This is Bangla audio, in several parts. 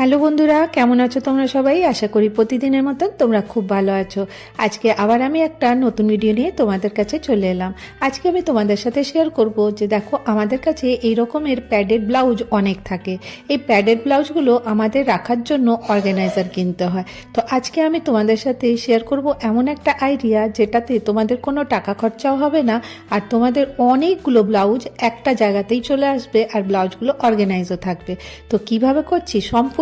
হ্যালো বন্ধুরা, কেমন আছো তোমরা সবাই? আশা করি প্রতিদিনের মতন তোমরা খুব ভালো আছো। আজকে আবার আমি একটা নতুন ভিডিও নিয়ে তোমাদের কাছে চলে এলাম। আজকে আমি তোমাদের সাথে শেয়ার করব যে দেখো, আমাদের কাছে এই রকমের প্যাডেড ব্লাউজ অনেক থাকে। এই প্যাডেড ব্লাউজগুলো আমাদের রাখার জন্য অর্গানাইজার কিনতে হয়। তো আজকে আমি তোমাদের সাথে শেয়ার করব এমন একটা আইডিয়া যেটাতে তোমাদের কোনো টাকা খরচাও হবে না, আর তোমাদের অনেকগুলো ব্লাউজ একটা জায়গাতেই চলে আসবে, আর ব্লাউজগুলো অর্গানাইজও থাকবে। তো কীভাবে করছি?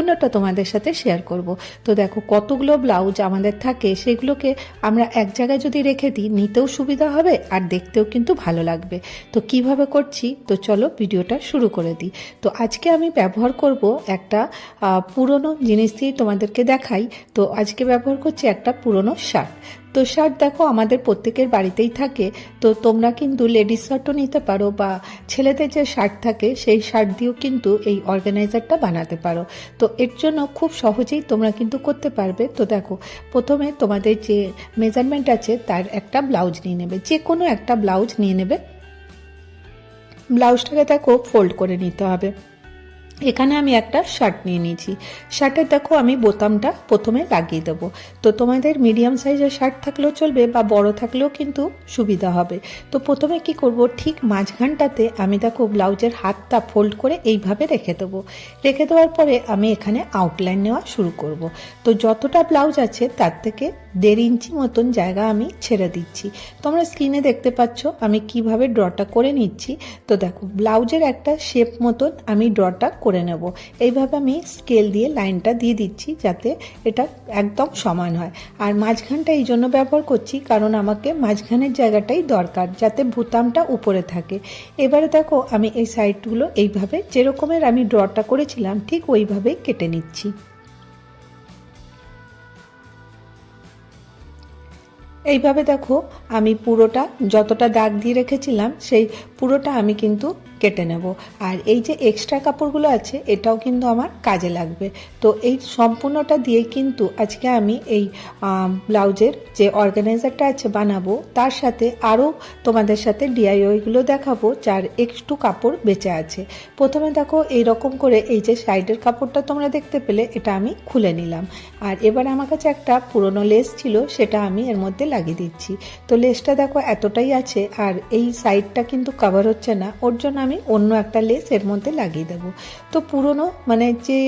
সম্পূর্ণটা তোমাদের সাথে শেয়ার করব। তো দেখো, কতগুলো ব্লাউজ আমাদের থাকে, সেগুলোকে আমরা এক জায়গায় যদি রেখে দিই, নিতেও সুবিধা হবে আর দেখতেও কিন্তু ভালো লাগবে। তো কীভাবে করছি? তো চলো ভিডিওটা শুরু করে দিই। তো আজকে আমি ব্যবহার করব একটা পুরনো জিনিস দিয়ে তোমাদেরকে দেখাই। তো আজকে ব্যবহার করছি একটা পুরনো শার্ট তো শার্ট দেখো আমাদের প্রত্যেকের বাড়িতেই থাকে। তো তোমরা কিন্তু লেডিস শার্টও নিতে পারো বা ছেলেদের যে শার্ট থাকে, সেই শার্ট দিয়েও কিন্তু এই অর্গানাইজারটা বানাতে পারো। তো এর জন্য খুব সহজেই তোমরা কিন্তু করতে পারবে। তো দেখো, প্রথমে তোমাদের যে মেজারমেন্ট আছে, তার একটা ব্লাউজ নিয়ে নেবে। যে কোনো একটা ব্লাউজ নিয়ে নেবে। ব্লাউজটাকে দেখো ফোল্ড করে নিতে হবে। এখানে আমি একটা শার্ট নিয়ে নিয়েছি। শার্টের দেখো আমি বোতামটা প্রথমে লাগিয়ে দেবো। তো তোমাদের মিডিয়াম সাইজের শার্ট থাকলেও চলবে বা বড় থাকলেও কিন্তু সুবিধা হবে। তো প্রথমে কি করব? ঠিক মাঝখানটাতে আমি দেখো ব্লাউজের হাতটা ফোল্ড করে এইভাবে রেখে দেবো। রেখে দেওয়ার পরে আমি এখানে আউটলাইন নেওয়া শুরু করব। তো যতটা ব্লাউজ আছে তার থেকে দেড় ইঞ্চি মতন জায়গা আমি ছেড়ে দিচ্ছি। তোমরা স্ক্রিনে দেখতে পাচ্ছ, আমি কীভাবে ড্রটা করে নিচ্ছি। তো দেখো, ব্লাউজের একটা শেপ মতন আমি ড্রটা করে নেব। এইভাবে আমি স্কেল দিয়ে লাইনটা দিয়ে দিচ্ছি যাতে এটা একদম সমান হয়। আর মাঝখানটা এই জন্য ব্যবহার করছি কারণ আমাকে মাঝখানের জায়গাটাই দরকার যাতে বুতামটা উপরে থাকে। এবারে দেখো, আমি এই সাইডগুলো এইভাবে যেরকমের আমি ড্রটা করেছিলাম, ঠিক ওইভাবেই কেটে নিচ্ছি। এইভাবে দেখো আমি পুরোটা যতটা দাগ দিয়ে রেখেছিলাম সেই পুরোটা আমি কিন্তু কেটে নেব। আর এই যে এক্সট্রা কাপড়গুলো আছে, এটাও কিন্তু আমার কাজে লাগবে। তো এই সম্পূর্ণটা দিয়ে কিন্তু আজকে আমি এই ব্লাউজের যে অর্গানাইজারটা আছে বানাবো, তার সাথে আরও তোমাদের সাথে ডিআইওয়াইগুলো দেখাবো, যার একটু কাপড় বেঁচে আছে। প্রথমে দেখো এই রকম করে এই যে সাইডের কাপড়টা তোমরা দেখতে পেলে, এটা আমি খুলে নিলাম। আর এবার আমার কাছে একটা পুরনো লেস ছিল, সেটা আমি এর মধ্যে লাগিয়ে দিচ্ছি। তো লেসটা দেখো এতটাই আছে, আর এই সাইডটা কিন্তু কভার হচ্ছে না, ওর জন্য আমি অন্য একটা লেস এর মধ্যে লাগিয়ে দেবো। তো পুরনো মানে যে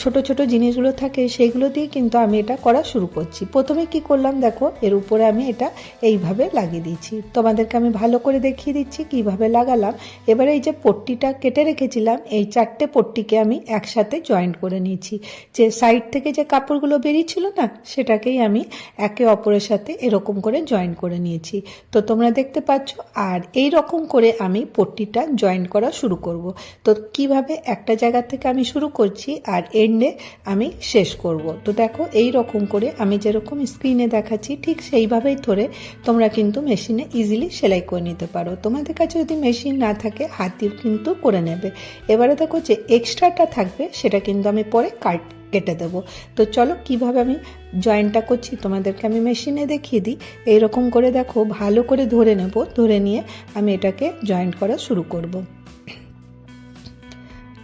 ছোট ছোট জিনিসগুলো থাকে সেগুলো দিয়ে কিন্তু আমি এটা করা শুরু করছি। প্রথমে কি করলাম দেখো, এর উপরে আমি এটা এইভাবে লাগিয়ে দিচ্ছি তোমাদেরকে আমি ভালো করে দেখিয়ে দিচ্ছি কীভাবে লাগালাম। এবারে এই যে পট্টিটা কেটে রেখেছিলাম, এই চারটে পট্টিকে আমি একসাথে জয়েন্ট করে নিয়েছি। যে সাইড থেকে যে কাপড়গুলো বেরিয়েছিল না, সেটাকেই আমি একে অপরের সাথে এরকম করে জয়েন করে নিয়েছি। তো তোমরা দেখতে পাচ্ছ, আর এই রকম করে আমি পট্টিটা জয়েন করা শুরু করব। তো কীভাবে একটা জায়গা থেকে আমি শুরু করছি আর এন্ডে আমি শেষ করব। তো দেখো, এই রকম করে আমি যেরকম স্ক্রিনে দেখাচ্ছি, ঠিক সেইভাবেই ধরে তোমরা কিন্তু মেশিনে ইজিলি সেলাই করে নিতে পারো। তোমাদের কাছে যদি মেশিন না থাকে হাত দিয়ে কিন্তু করে নেবে। এবারে দেখো যে এক্সট্রাটা থাকবে, সেটা কিন্তু আমি পরে কাট কেটে দেবো। তো চলো, কীভাবে আমি জয়েন্টটা করছি, তোমাদেরকে আমি মেশিনে দেখিয়ে দিই। এইরকম করে দেখো, ভালো করে ধরে নেব, ধরে নিয়ে আমি এটাকে জয়েন্ট করা শুরু করব।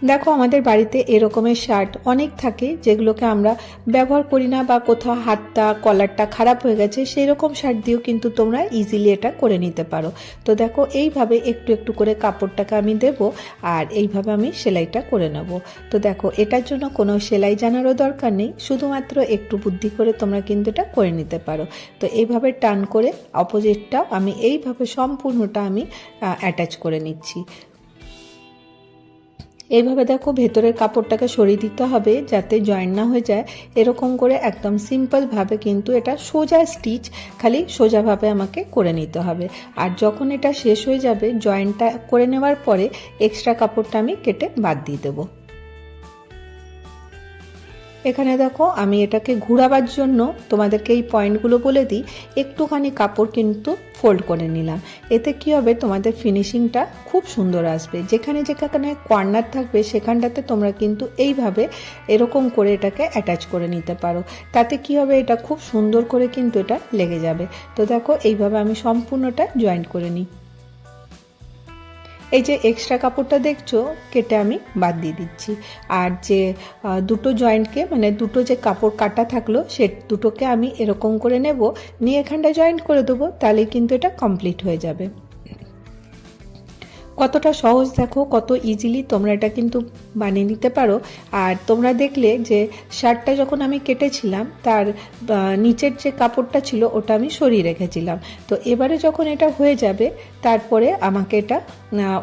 দেখো, আমাদের বাড়িতে এরকমের শার্ট অনেক থাকে যেগুলোকে আমরা ব্যবহার করি না বা কোথাও হাতটা, কলারটা খারাপ হয়ে গেছে সেই রকম শার্ট দিয়েও কিন্তু তোমরা ইজিলি এটা করে নিতে পারো। তো দেখো, এইভাবে একটু একটু করে কাপড়টাকে আমি দেব আর এইভাবে আমি সেলাইটা করে নেব। তো দেখো, এটার জন্য কোনো সেলাই জানারও দরকার নেই, শুধুমাত্র একটু বুদ্ধি করে তোমরা কিন্তু এটা করে নিতে পারো। তো এইভাবে টান করে অপোজিটটাও আমি এইভাবে সম্পূর্ণটা আমি অ্যাটাচ করে নিচ্ছি। এইভাবে দেখো ভেতরের কাপড়টাকে সরিয়ে দিতে হবে যাতে জয়েন না হয়ে যায়। এরকম করে একদম সিম্পলভাবে কিন্তু এটা সোজা স্টিচ খালি সোজাভাবে আমাকে করে নিতে হবে। আর যখন এটা শেষ হয়ে যাবে জয়েন্টটা করে নেওয়ার পরে এক্সট্রা কাপড়টা আমি কেটে বাদ দিয়ে দেবো। এখানে দেখো আমি এটাকে ঘুরাবার জন্য তোমাদেরকে এই পয়েন্টগুলো বলে দিই। একটুখানি কাপড় কিন্তু ফোল্ড করে নিলাম। এতে কি হবে? তোমাদের ফিনিশিংটা খুব সুন্দর আসবে। যেখানে যেখানে কর্নার থাকবে, সেখানটাতে তোমরা কিন্তু এইভাবে এরকম করে এটাকে অ্যাটাচ করে নিতে পারো। তাতে কি হবে? এটা খুব সুন্দর করে কিন্তু এটা লেগে যাবে। তো দেখো, এইভাবে আমি সম্পূর্ণটা জয়েন্ট করে নিই। এই যে এক্সট্রা কাপড়টা দেখছ, কেটে আমি বাদ দিয়ে দিচ্ছি। আর যে দুটো জয়েন্টকে মানে দুটো যে কাপড় কাটা থাকল, সে দুটোকে আমি এরকম করে নেব, নিয়ে এখানটা জয়েন্ট করে দেবো তাহলে কিন্তু এটা কমপ্লিট হয়ে যাবে। কতটা সহজ দেখো, কত ইজিলি তোমরা এটা কিন্তু বানিয়ে নিতে পারো। আর তোমরা দেখলে যে শার্টটা যখন আমি কেটেছিলাম, তার নিচের যে কাপড়টা ছিল, ওটা আমি সরিয়ে রেখেছিলাম। তো এবারে যখন এটা হয়ে যাবে, তারপরে আমাকে এটা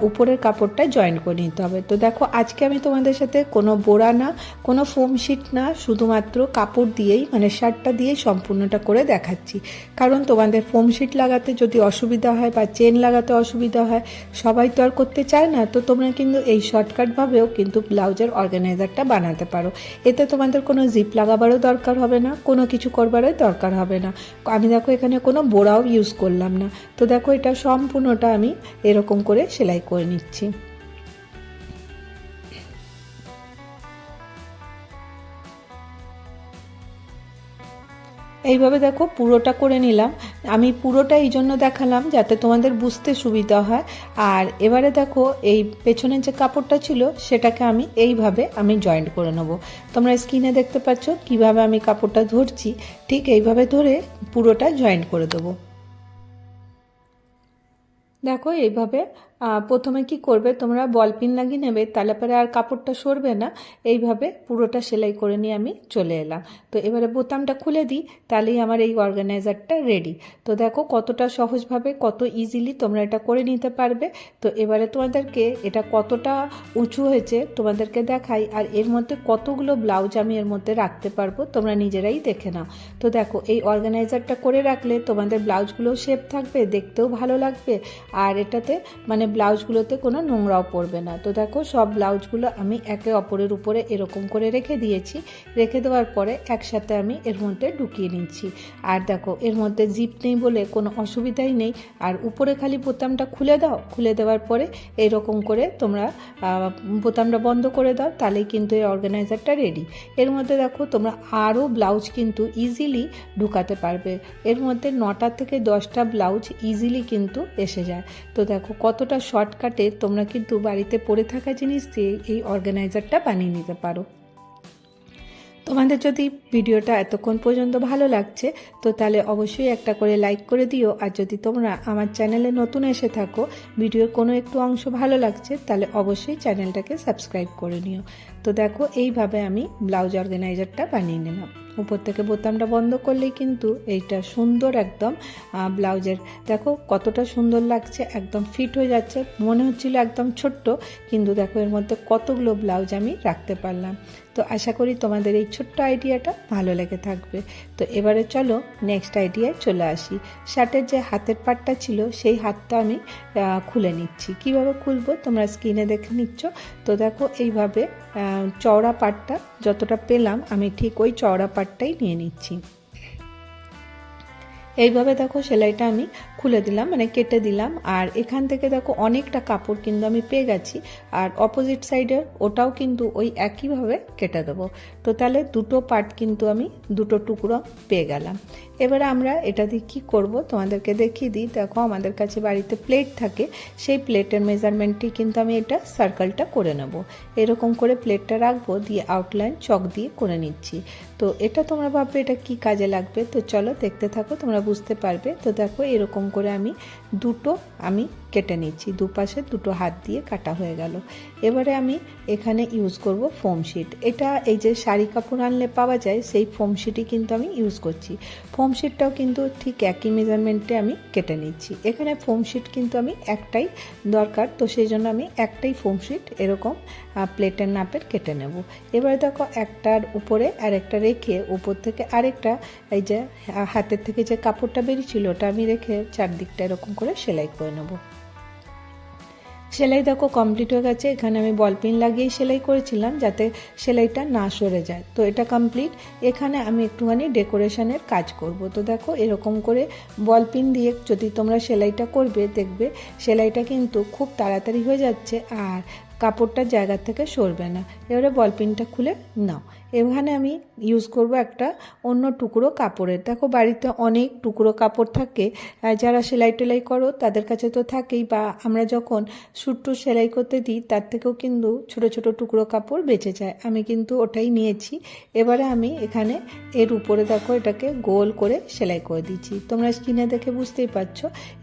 উপরের কাপড়টা জয়েন করে নিতে হবে। তো দেখো, আজকে আমি তোমাদের সাথে কোনো বোড়া না, কোনো ফোম শিট না, শুধুমাত্র কাপড় দিয়েই মানে শার্টটা দিয়েই সম্পূর্ণটা করে দেখাচ্ছি। কারণ তোমাদের ফোম শিট লাগাতে যদি অসুবিধা হয় বা চেন লাগাতে অসুবিধা হয়, সবাই তো আর করতে চায় না, তো তোমরা কিন্তু এই শর্টকাটভাবেও কিন্তু ব্লাউজের অর্গানাইজারটা বানাতে পারো। এতে তোমাদের কোনো জিপ লাগাবারও দরকার হবে না, কোনো কিছু করবারও দরকার হবে না। আমি দেখো এখানে কোনো বোড়াও ইউজ করলাম না। তো দেখো এটা সম্পূর্ণটা আমি এরকম করে সেলাই করে নিচ্ছি। এইভাবে দেখো পুরোটা করে নিলাম। আমি পুরোটা এই জন্য দেখালাম যাতে তোমাদের বুঝতে সুবিধা হয়। আর এবারে দেখো এই পেছনের যে কাপড়টা ছিল সেটাকে আমি এইভাবে আমি জয়েন্ট করে নেব। তোমরা স্ক্রিনে দেখতে পাচ্ছ কীভাবে আমি কাপড়টা ধরছি। ঠিক এইভাবে ধরে পুরোটা জয়েন্ট করে দেবো। দেখো এইভাবে প্রথমে কি করবে? তোমরা বল পিন লাগিয়ে নেবে, তাহলে পরে আর কাপড়টা সরবে না। এইভাবে পুরোটা সেলাই করে নিয়ে আমি চলে এলাম। তো এবারে বোতামটা খুলে দিই, তাহলেই আমার এই অর্গানাইজারটা রেডি। তো দেখো কতটা সহজভাবে, কত ইজিলি তোমরা এটা করে নিতে পারবে। তো এবারে তোমাদেরকে এটা কতটা উঁচু হয়েছে তোমাদেরকে দেখাই, আর এর মধ্যে কতগুলো ব্লাউজ আমি এর মধ্যে রাখতে পারব, তোমরা নিজেরাই দেখে নাও। তো দেখো এই অর্গানাইজারটা করে রাখলে তোমাদের ব্লাউজগুলো শেপ থাকবে, দেখতেও ভালো লাগবে। আর এটাতে মানে ব্লাউজগুলোতে কোনো নোংরাও পড়বে না। তো দেখো, সব ব্লাউজগুলো আমি একে অপরের উপরে এরকম করে রেখে দিয়েছি। রেখে দেওয়ার পরে একসাথে আমি এর মধ্যে ঢুকিয়ে নিচ্ছি। আর দেখো, এর মধ্যে জিপ নেই বলে কোনো অসুবিধাই নেই। আর উপরে খালি বোতামটা খুলে দাও। খুলে দেওয়ার পরে এরকম করে তোমরা বোতামটা বন্ধ করে দাও, তাহলেই কিন্তু এই অর্গানাইজারটা রেডি এর মধ্যে দেখো, তোমরা আরও ব্লাউজ কিন্তু ইজিলি ঢুকাতে পারবে। এর মধ্যে নটা থেকে দশটা ব্লাউজ ইজিলি কিন্তু এসে যায়। তো দেখো, কতটা শর্টকাটে তোমরা কিন্তু বাড়িতে পড়ে থাকা জিনিস দিয়ে এই অর্গানাইজারটা বানিয়ে নিতে পারো। তোমাদের যদি ভিডিওটা এতক্ষণ পর্যন্ত ভালো লাগছে, তো তাহলে অবশ্যই একটা করে লাইক করে দিও। আর যদি তোমরা আমার চ্যানেলে নতুন এসে থাকো, ভিডিওর কোনো একটু অংশ ভালো লাগছে, তাহলে অবশ্যই চ্যানেলটাকে সাবস্ক্রাইব করে নিও। তো দেখো, এইভাবে আমি ব্লাউজ অর্গানাইজারটা বানিয়ে নিলাম। উপর থেকে বোতামটা বন্ধ করলেই কিন্তু এইটা সুন্দর একদম ব্লাউজের। দেখো কতটা সুন্দর লাগছে, একদম ফিট হয়ে যাচ্ছে, মনে হচ্ছিল একদম ছোট্ট, কিন্তু দেখো এর মধ্যে কতগুলো ব্লাউজ আমি রাখতে পারলাম। তো আশা করি তোমাদের এই ছোট্ট আইডিয়াটা ভালো লেগে থাকবে। তো এবারে চলো নেক্সট আইডিয়ায় চলে আসি। শার্টের যে হাতের পাটটা ছিল, সেই হাতটা আমি খুলে নিচ্ছি। কীভাবে খুলবো তোমরা স্ক্রিনে দেখে নিচ্ছ। তো দেখো এইভাবে চওড়া পাটটা যতটা পেলাম, আমি ঠিক ওই চওড়া পাটটাই নিয়ে নিচ্ছি। এইভাবে দেখো সেলাইটা আমি খুলে দিলাম মানে কেটে দিলাম। আর এখান থেকে দেখো অনেকটা কাপড় কিন্তু আমি পেয়ে গেছি। আর অপোজিট সাইডে ওটাও কিন্তু ওই একইভাবে কেটে দেবো। তো তাহলে দুটো পার্ট কিন্তু আমি, দুটো টুকরো পেয়ে গেলাম। এবারে আমরা এটা দিয়ে কী করব? তোমাদেরকে দেখিয়ে দিই। দেখো, আমাদের কাছে বাড়িতে প্লেট থাকে। সেই প্লেটের মেজারমেন্টটি কিন্তু আমি এটা সার্কেলটা করে নেব। এরকম করে প্লেটটা রাখব, দিয়ে আউটলাইন চক দিয়ে করে নিচ্ছি। তো এটা তোমরা ভাববে, এটা কি কাজে লাগবে? তো চলো দেখতে থাকো, তোমরা বুঝতে পারবে। তো দেখো, এরকম করে আমি দুটো, আমি কেটে নিচ্ছি, দুপাশে দুটো হাত দিয়ে কাটা হয়ে গেল। এবারে আমি এখানে ইউজ করব ফোম শিট এটা এই যে শাড়ি কাপড় আনলে পাওয়া যায়, সেই ফোম শিটই কিন্তু আমি ইউজ করছি। ফোম শিটটাও কিন্তু ঠিক একই মেজারমেন্টে আমি কেটে নিচ্ছি। এখানে ফোম শিট কিন্তু আমি একটাই দরকার, তো সেই জন্য আমি একটাই ফোম শিট এরকম প্লেটের নাপের কেটে নেব। এবারে দেখো একটার উপরে আরেকটা রেখে উপর থেকে আরেকটা, এই যে হাতের থেকে যে কাপড়টা বেরিয়েছিল ওটা আমি রেখে চারদিকটা এরকম করে সেলাই করে নেব। সেলাই দেখো কমপ্লিট হয়ে গেছে। এখানে আমি বল পিন লাগিয়ে সেলাই করেছিলাম যাতে সেলাইটা না সরে যায়। তো এটা কমপ্লিট এখানে আমি একটুখানি ডেকোরেশনের কাজ করব। তো দেখো এরকম করে বল পিন দিয়ে যদি তোমরা সেলাইটা করবে, দেখবে সেলাইটা কিন্তু খুব তাড়াতাড়ি হয়ে যাচ্ছে। আর কাপড়টার জায়গা থেকে সরবে না। এবারে বল পিনটা খুলে নাও। এখানে আমি ইউজ করব একটা অন্য টুকরো কাপড়ের। দেখো বাড়িতে অনেক টুকরো কাপড় থাকে। যারা সেলাই টেলাই করো, তাদের কাছে তো থাকেই। বা আমরা যখন সুট্টু সেলাই করতে দিই, তার থেকেও কিন্তু ছোট ছোট টুকরো কাপড় বেঁচে যায়। আমি কিন্তু ওটাই নিয়েছি। এবারে আমি এখানে এর উপরে দেখো এটাকে গোল করে সেলাই করে দিচ্ছি। তোমরা স্ক্রিনে দেখে বুঝতেই পারছ।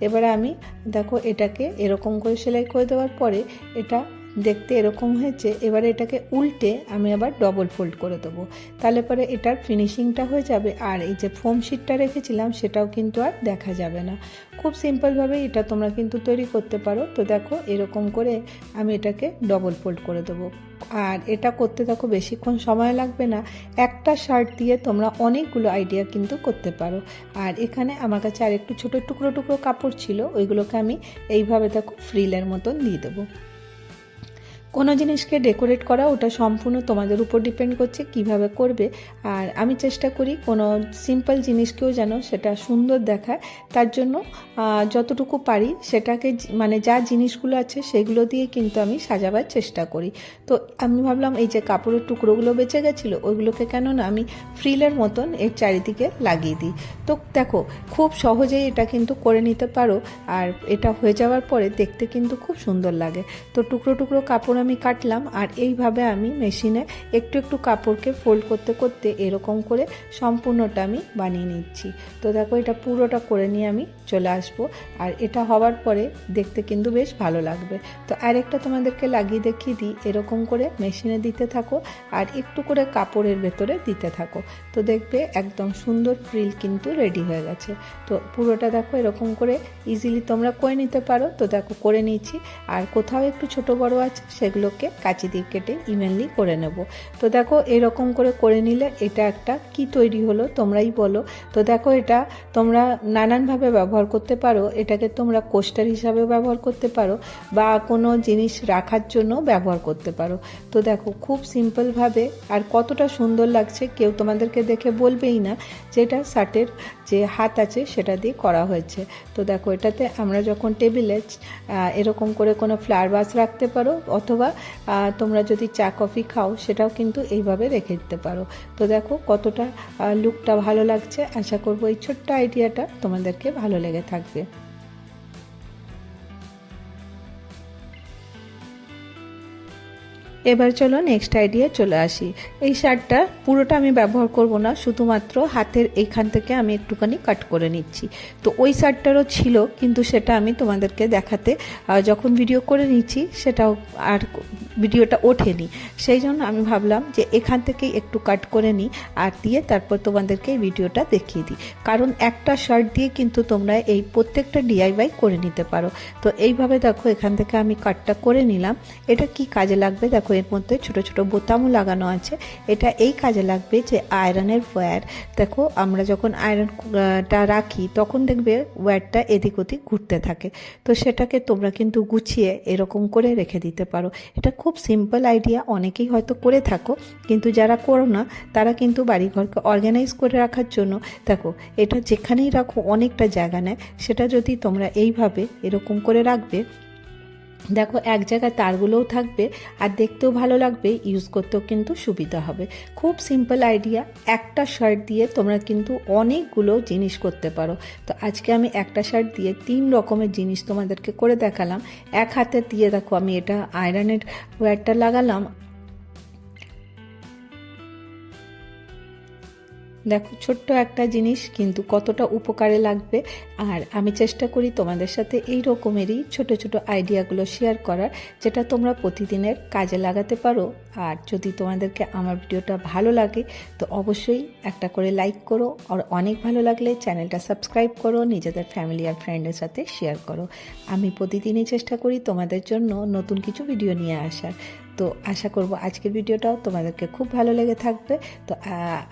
এবারে আমি দেখো এটাকে এরকম করে সেলাই করে দেওয়ার পরে এটা দেখতে এরকম হয়েছে, এবারে এটাকে উল্টে আমি আবার ডবল ফোল্ড করে দেবো। তাহলে পরে এটার ফিনিশিংটা হয়ে যাবে, আর এই যে ফোম শিটটা রেখেছিলাম, সেটাও কিন্তু আর দেখা যাবে না। খুব সিম্পলভাবে এটা তোমরা কিন্তু তৈরি করতে পারো। তো দেখো, এরকম করে আমি এটাকে ডবল ফোল্ড করে দেবো। আর এটা করতে দেখো, বেশিক্ষণ সময় লাগবে না। একটা শার্ট দিয়ে তোমরা অনেকগুলো আইডিয়া কিন্তু করতে পারো। আর এখানে আমার কাছে আর একটু ছোটো টুকরো টুকরো কাপড় ছিল, ওইগুলোকে আমি এইভাবে দেখো ফ্রিলের মতন দিয়ে দেবো। কোনো জিনিসকে ডেকোরেট করা, ওটা সম্পূর্ণ তোমাদের উপর ডিপেন্ড করছে কীভাবে করবে। আর আমি চেষ্টা করি কোনো সিম্পল জিনিসকেও যেন সেটা সুন্দর দেখায়। তার জন্য যতটুকু পারি সেটাকে মানে যা জিনিসগুলো আছে সেগুলো দিয়ে কিন্তু আমি সাজাবার চেষ্টা করি। তো আমি ভাবলাম এই যে কাপড়ের টুকরোগুলো বেঁচে গেছিল, ওইগুলোকে কেন না আমি ফ্রিলের মতন এর চারিদিকে লাগিয়ে দিই। তো দেখো, খুব সহজেই এটা কিন্তু করে নিতে পারো। আর এটা হয়ে যাওয়ার পরে দেখতে কিন্তু খুব সুন্দর লাগে। তো টুকরো টুকরো কাপড় আমি কাটলাম আর এইভাবে আমি মেশিনে একটু একটু কাপড়কে ফোল্ড করতে করতে এরকম করে সম্পূর্ণটা আমি বানিয়ে নিচ্ছি। তো দেখো এটা পুরোটা করে নিয়ে আমি চলে আসব আর এটা হওয়ার পরে দেখতে কিন্তু বেশ ভালো লাগবে। তো আরেকটা তোমাদেরকে লাগিয়ে দেখিয়ে দিই, এরকম করে মেশিনে দিতে থাকো আর একটু করে কাপড়ের ভেতরে দিতে থাকো। তো দেখবে একদম সুন্দর ফ্রিল কিন্তু রেডি হয়ে গেছে। তো পুরোটা দেখো এরকম করে ইজিলি তোমরা করে নিতে পারো। তো দেখো করে নিচ্ছি আর কোথাও একটু ছোট বড় আছে সেগুলোকে কাঁচি দিয়ে কেটে ইভেনলি করে নেব। তো দেখো এরকম করে করে নিলে এটা একটা কি তৈরি হলো তোমরাই বলো। তো দেখো এটা তোমরা নানানভাবে ব্যবহার করতে পারো। এটাকে তোমরা কোস্টার হিসাবে ব্যবহার করতে পারো বা কোনো জিনিস রাখার জন্য ব্যবহার করতে পারো। তো দেখো খুব সিম্পলভাবে আর কতটা সুন্দর লাগছে কেউ তোমাদেরকে দেখে বলবেই না যে এটা শার্টের যে হাত আছে সেটা দিয়ে করা হয়েছে। তো দেখো এটাতে আমরা যখন টেবিলে এরকম করে কোনো ফ্লাওয়ার বাস রাখতে পারো অথবা আহ, তোমরা যদি চা কফি খাও সেটাও কিন্তু এইভাবে রেখে দিতে পারো। তো দেখো কতটা লুকটা ভালো লাগছে। আশা করব এই ছোট্ট আইডিয়াটা তোমাদেরকে ভালো লেগে থাকবে। এবার চলো নেক্সট আইডিয়া চলে আসি। এই শার্টটা পুরোটা আমি ব্যবহার করব না, শুধুমাত্র হাতের এইখান থেকে আমি একটুখানি কাট করে নিচ্ছি। তো ওই শার্টটারও ছিল, কিন্তু সেটা আমি তোমাদেরকে দেখাতে যখন ভিডিও করে নিচ্ছি, সেটাও আর ভিডিওটা ওঠেনি। সেই জন্য আমি ভাবলাম যে এখান থেকেই একটু কাট করে নিই আর দিয়ে তারপর তোমাদেরকে এই ভিডিওটা দেখিয়ে দিই। কারণ একটা শার্ট দিয়ে কিন্তু তোমরা এই প্রত্যেকটা ডিআইওয়াই করে নিতে পারো। তো এইভাবে দেখো এখান থেকে আমি কাটটা করে নিলাম। এটা কি কাজে লাগবে? দেখো এর মধ্যে ছোট ছোট বোতামও লাগানো আছে। এটা এই কাজে লাগবে যে আয়রনের ওয়্যার দেখো, আমরা যখন আয়রনটা রাখি, তখন দেখবে ওয়্যারটা এদিক ওদিক ঘুরতে থাকে। তো সেটাকে তোমরা কিন্তু গুছিয়ে এরকম করে রেখে দিতে পারো। এটা খুব সিম্পল আইডিয়া অনেকেই হয়তো করে থাকো, কিন্তু যারা করো না, তারা কিন্তু বাড়িঘরকে অর্গানাইজ করে রাখার জন্য, দেখো, এটা যেখানেই রাখো, অনেকটা জায়গা নেয়। সেটা যদি তোমরা এইভাবে এরকম করে রাখবে দেখো, এক জায়গায় তারগুলোও থাকবে আর দেখতেও ভালো লাগবে ইউজ করতেও কিন্তু সুবিধা হবে। খুব সিম্পল আইডিয়া একটা শার্ট দিয়ে তোমরা কিন্তু অনেকগুলো জিনিস করতে পারো। তো আজকে আমি একটা শার্ট দিয়ে তিন রকমের জিনিস তোমাদেরকে করে দেখালাম। এক হাতে দিয়ে দেখো, আমি এটা আয়রনের ওয়্যারটা লাগালাম দেখো, ছোট্ট একটা জিনিস কিন্তু কতটা উপকারে লাগবে। আর আমি চেষ্টা করি তোমাদের সাথে এই রকমেরই ছোট ছোট আইডিয়াগুলো শেয়ার করার, যেটা তোমরা প্রতিদিনের কাজে লাগাতে পারো। আর যদি তোমাদেরকে আমার ভিডিওটা ভালো লাগে, তো অবশ্যই একটা করে লাইক করো। আর অনেক ভালো লাগলে চ্যানেলটা সাবস্ক্রাইব করো, নিজেদের ফ্যামিলি আর ফ্রেন্ডের সাথে শেয়ার করো। আমি প্রতিদিনই চেষ্টা করি তোমাদের জন্য নতুন কিছু ভিডিও নিয়ে আসার। তো আশা করব আজকের ভিডিওটাও তোমাদেরকে খুব ভালো লেগে থাকবে। তো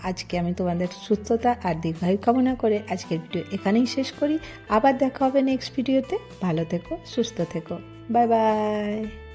আজকে আমি তোমাদের সুস্থতা আর দীর্ঘায়ু কামনা করে আজকের ভিডিও এখানেই শেষ করি। আবার দেখা হবে নেক্সট ভিডিওতে ভালো থেকো, সুস্থ থেকো। Bye bye